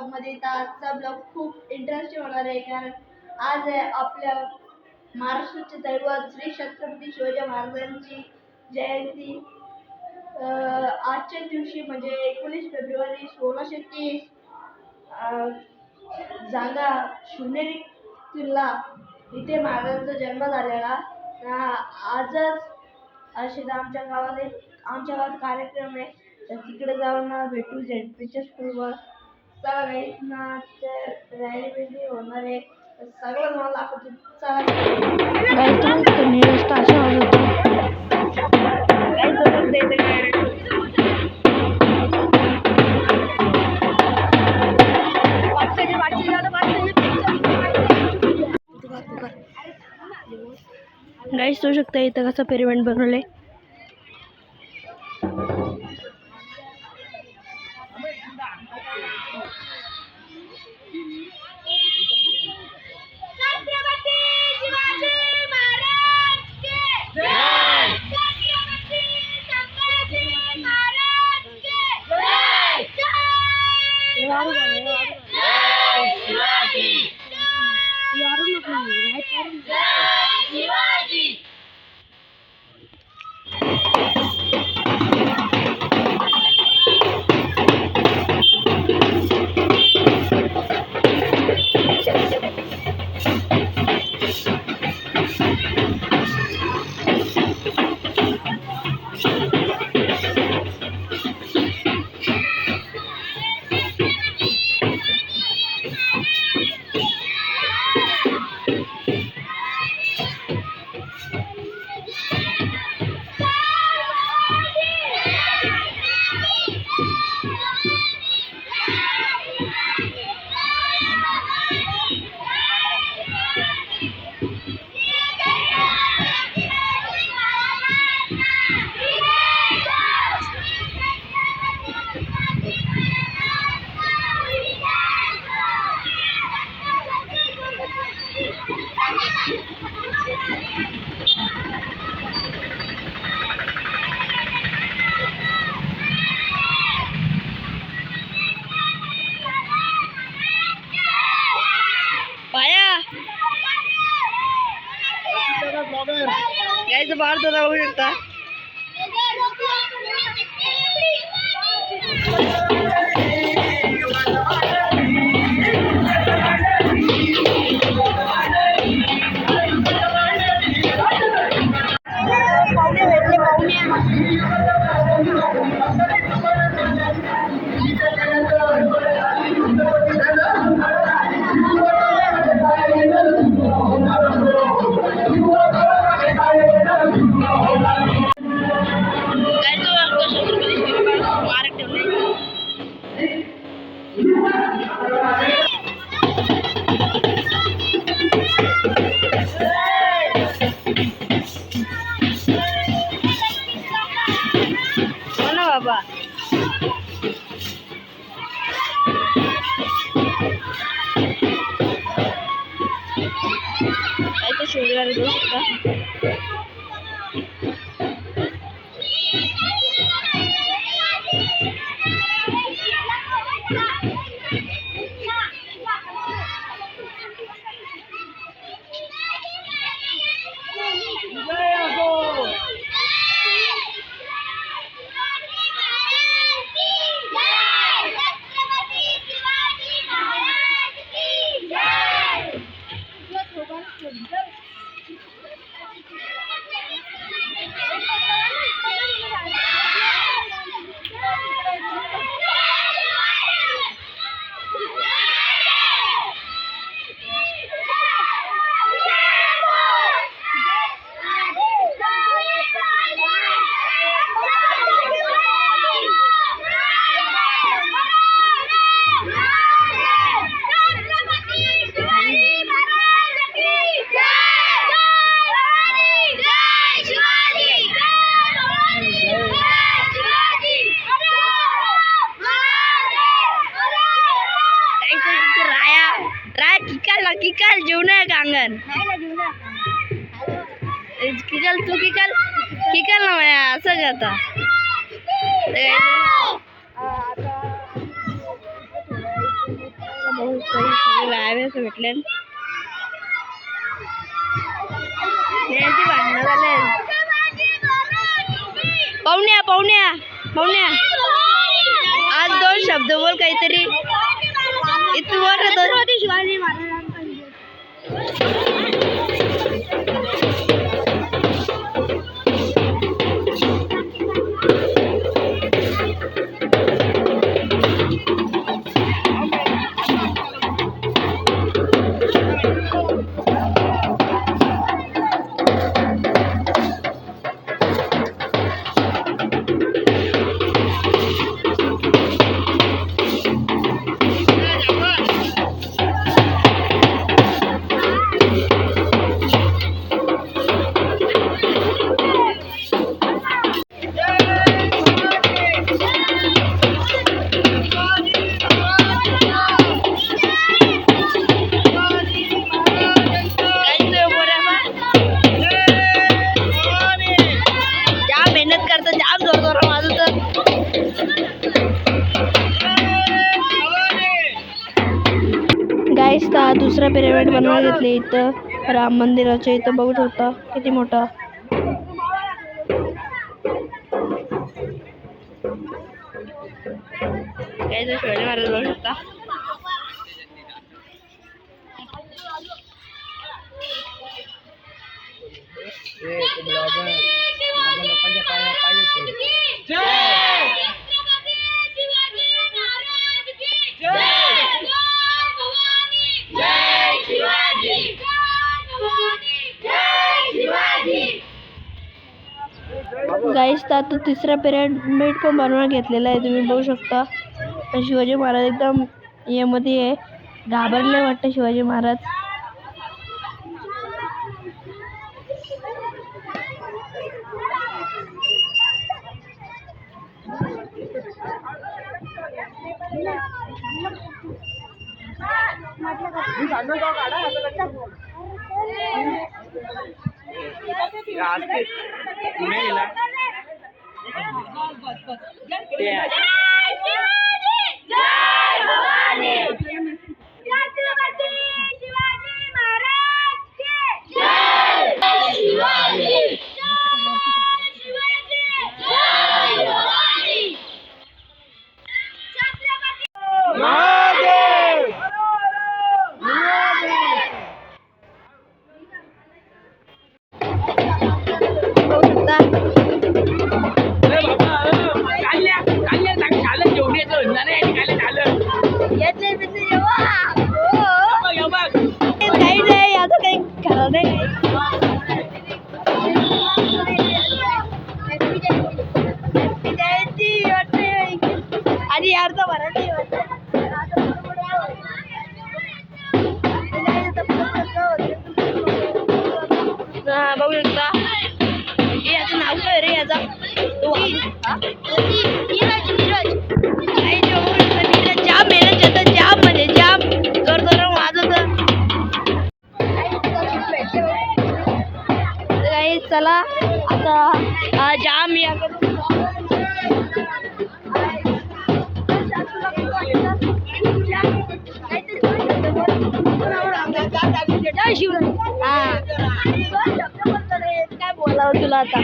ब्लॉगमध्ये तर आजचा ब्लॉग खूप इंटरेस्टिंग होणार आहे. कारण आज आहे आपल्या महाराष्ट्राचे दैवत श्री छत्रपती शिवाजी महाराजांची जयंती. आजच्या दिवशी म्हणजे एकोणीस फेब्रुवारी सोळाशे तीस अं, जागा शिवनेरी किल्ला इथे महाराजांचा जन्म झालेला. आजच असे आमच्या गावात एक आमच्या गावात कार्यक्रम आहे. तर तिकडे जाऊन भेटू झेडपीच्या स्कूलवर चला काही ना रॅली होणार आहे. सगळं मला दाखवतो. चला काही तर निरस्त आवाज होतो. गाईस होऊ शकता इथं कसं पेरिमेंट बनवलं आहे Yeah, I'm भांडणं झाले पाहुण्या पाहुण्या पाहुण्या. आज दोन शब्द बोल काहीतरी. इथं बोल रे दोन शिवाजी महाराजांचा पिरामिड घेतले. इथं राम मंदिराच्या इथं बघू शकता किती मोठा. गाईस तर आता तिसरा पिरामिड पण बनवून घेतलेला आहे. तुम्ही बघू शकता. शिवाजी महाराज एकदम यामध्ये आहे. घाबरले वाटतं शिवाजी महाराज. जाम या हा. काय बोलावं तुला आता?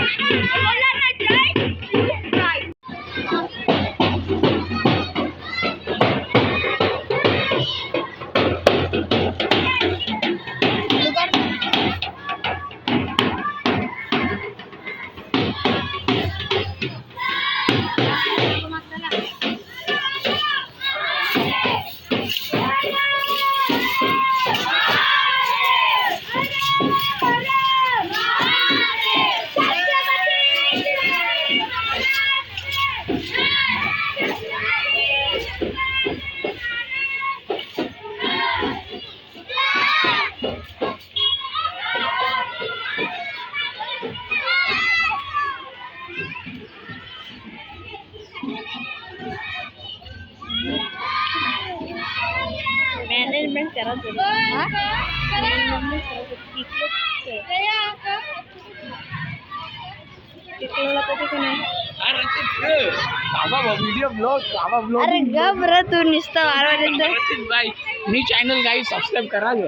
वारवायला बाई मी चॅनल काही सबस्क्राईब करा ग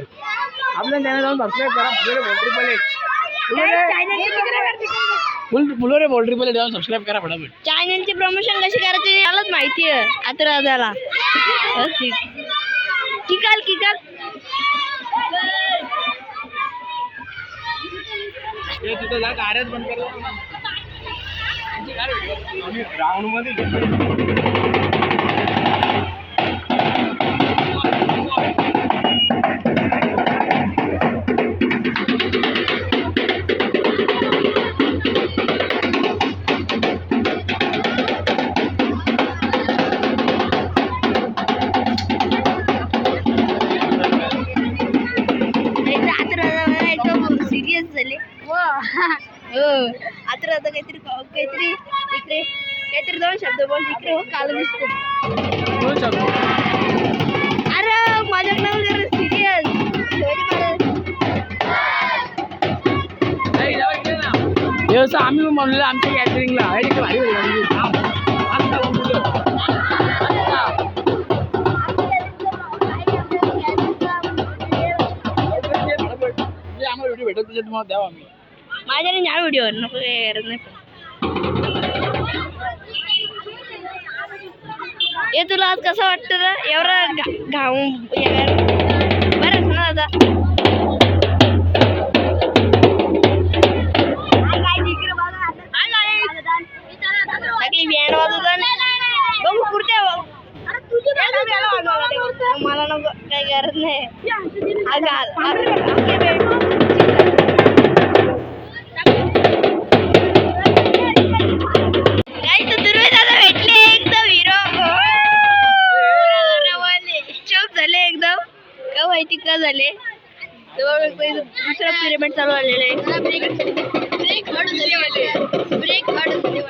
आपल्या चॅनल जाऊन सबस्क्राईब करा Fulore poultry plate full Fulore poultry plate जाऊन सबस्क्राईब करा फटाफट. चॅनलची प्रमोशन कशी करायची मलाच माहिती आहे आता राजाला. किकाल किकाल. हे तिथं जा गाड्याच बंद कर. आम्ही काहीतरी इकडे. काहीतरी दोन शब्द बोल इकडे हो काल दिसतो दोन शब्द. अरे माझ्याकडे जरा सिरियस आम्ही म्हणलं आमच्या गॅदरिंगला आहे तिकडे भारी होईल आम्हाला व्हिडिओ भेटेल त्याच्यात तुम्हाला द्यावा आम्ही. माझ्याने न्याय व्हिडिओ नको नाही. हे तुला आज कसं वाटतं ना एवढं घा- घाम बरं ना आता. बँड वाजवतात बघू पुढच्या हो. मला नको काही गरज नाही. झाले तेव्हा दुसरा पिरियड चालू झालेलं आहे ब्रेक ब्रेक झाले ब्रेक झाले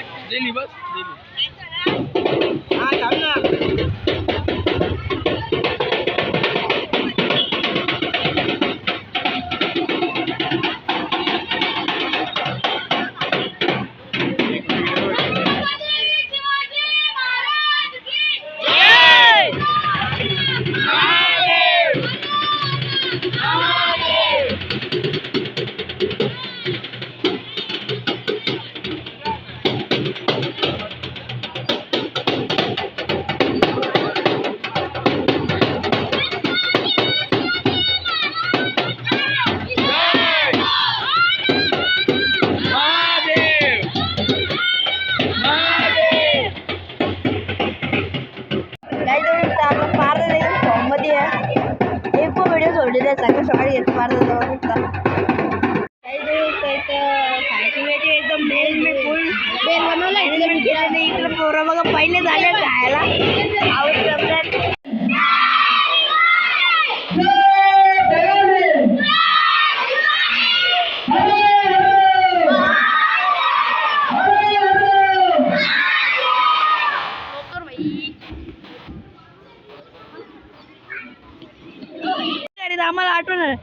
आम्हाला आठवणार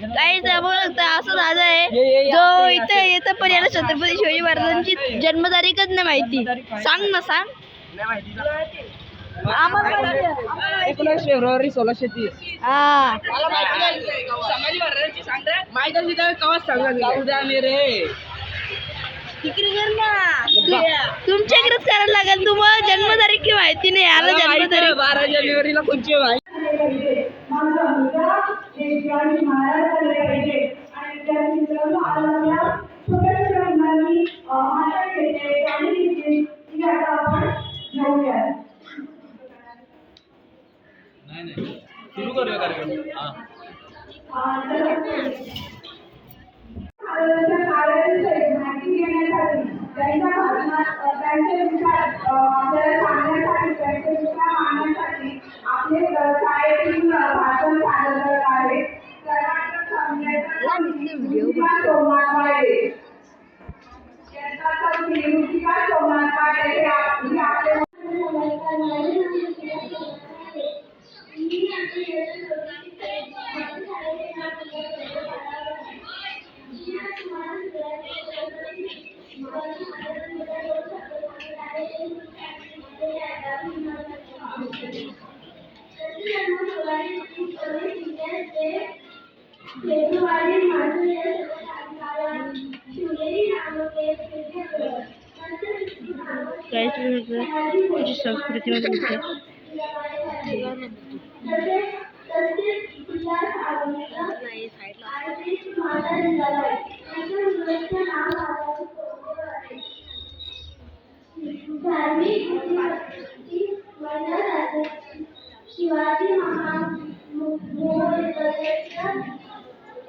काही असं दादा आहे. जो इथे येतं पण याला छत्रपती शिवाजी महाराजांची जन्मतारीखच नाही माहिती. सांग ना सांग. एकोणीस फेब्रुवारी सोळाशे तीस. हा. माहीत असली तर कवाच सांगा उद्या मी रे। तिकडे कर ना. तुमच्याकडेच करायला लागेल. तुम्हाला जन्मतारीख माहिती नाही याला जन्मतारीख. बारा जानेवारीला कोणची माहिती 嗯。फेब्रुवारी माझे काय तुझी संस्कृती धार्मिक शिवाजी महान मोहनच्या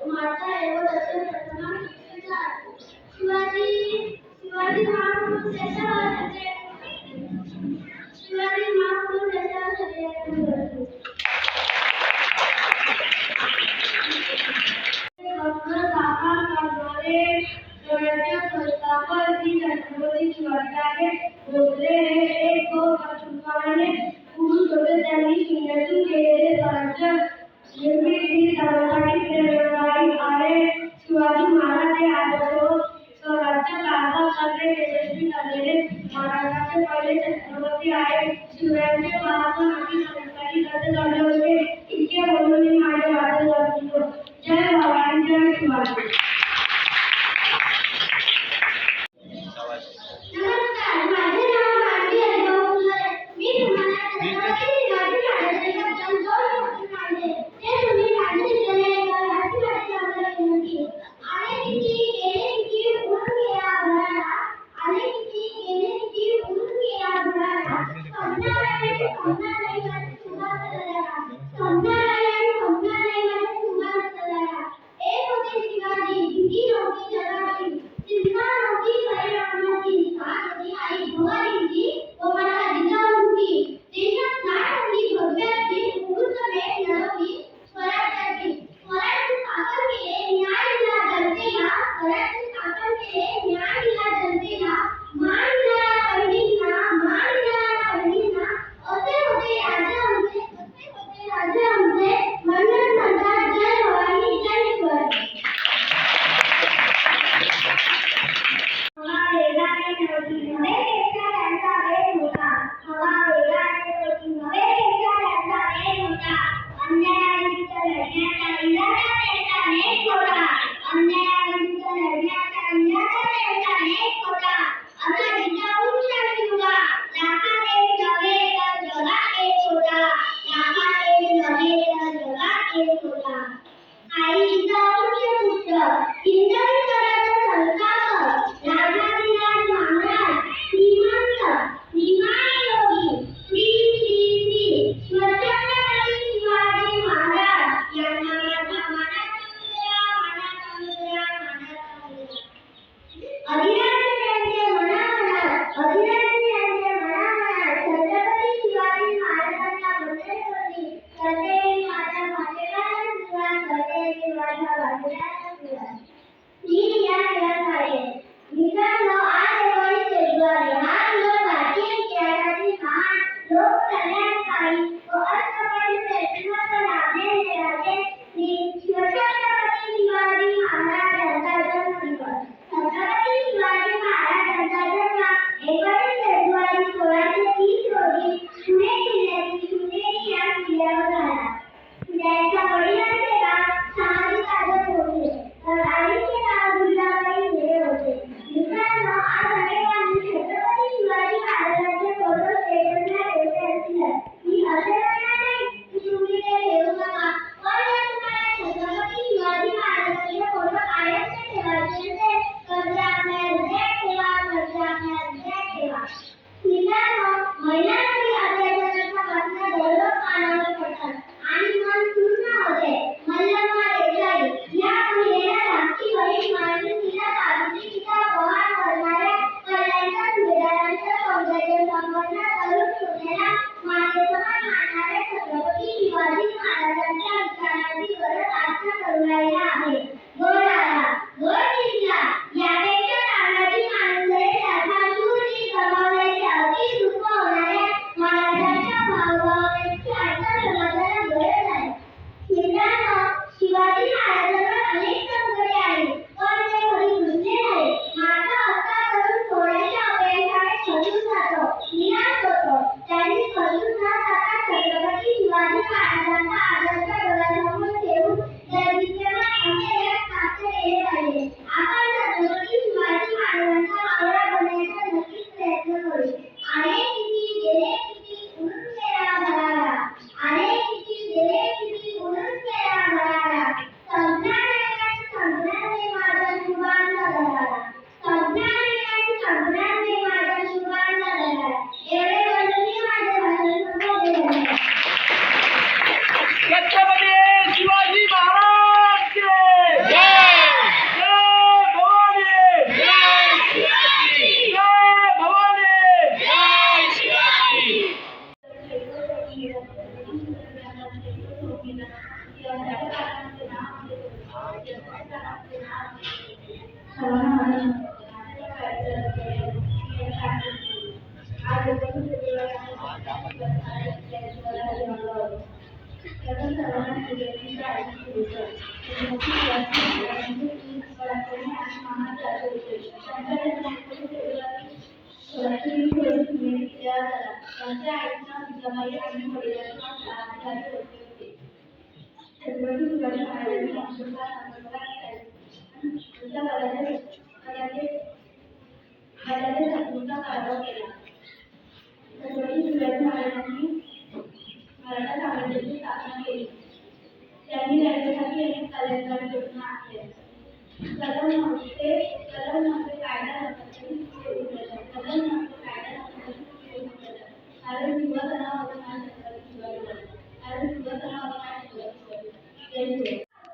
माता एवढं प्रथमा शिवाजी शिवाजी महाप्रभू त्याच्यावर होते शिवाजी महाप्रभू त्याच्यावर होते ती छत्रपती शिवाजी आहे ടെക്നോളജിയിലൂടെ कायदा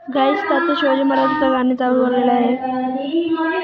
गाईस तर शिवाजी महाराजांचं गाणं चालू झालेलं आहे.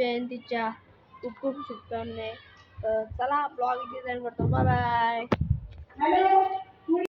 जयंतीच्या खूप खूप शुभकामना चला ब्लॉग इथे करतो. Bye bye